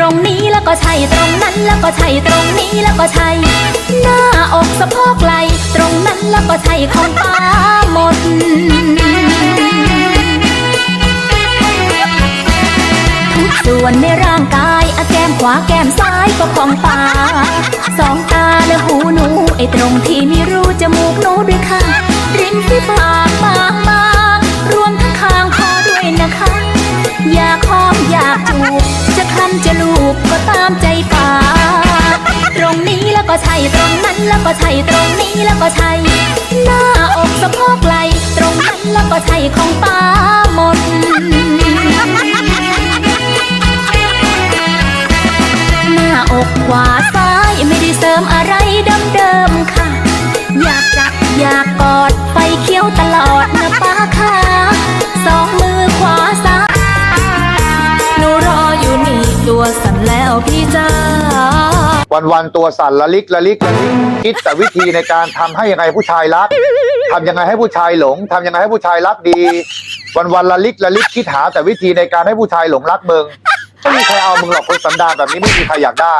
รงนี้แล้วก็ใช่ตรงนั้นแล้วก็ใช่ตรงนี้แล้วก็ใช่หน้าอกสะโพกไหล่ตรงนั้นแล้วก็ใช่ของป้าหมดทุกส่วนในร่างกายอแก้มขวาแก้มซ้ายก็ของป้า ก็ใช่ตรงนี้แล้วก็ใช่หน้าอกสะโพกไหลตรงนั้นแล้วก็ใช่ของป้าหมด วันวันๆตัวสั่นละลิกละลิกละลิกคิดแต่วิธีในการทำให้ยังไงผู้ชายรักทำยังไงให้ผู้ชายหลงทำยังไงให้ผู้ชายรักดี วันวันๆละลิกละลิกคิดหาแต่วิธีในการให้ผู้ชายหลงรักมึงไม่มีใครเอามึงหรอกคนสันดานแบบนี้ไม่มีใครอยากได้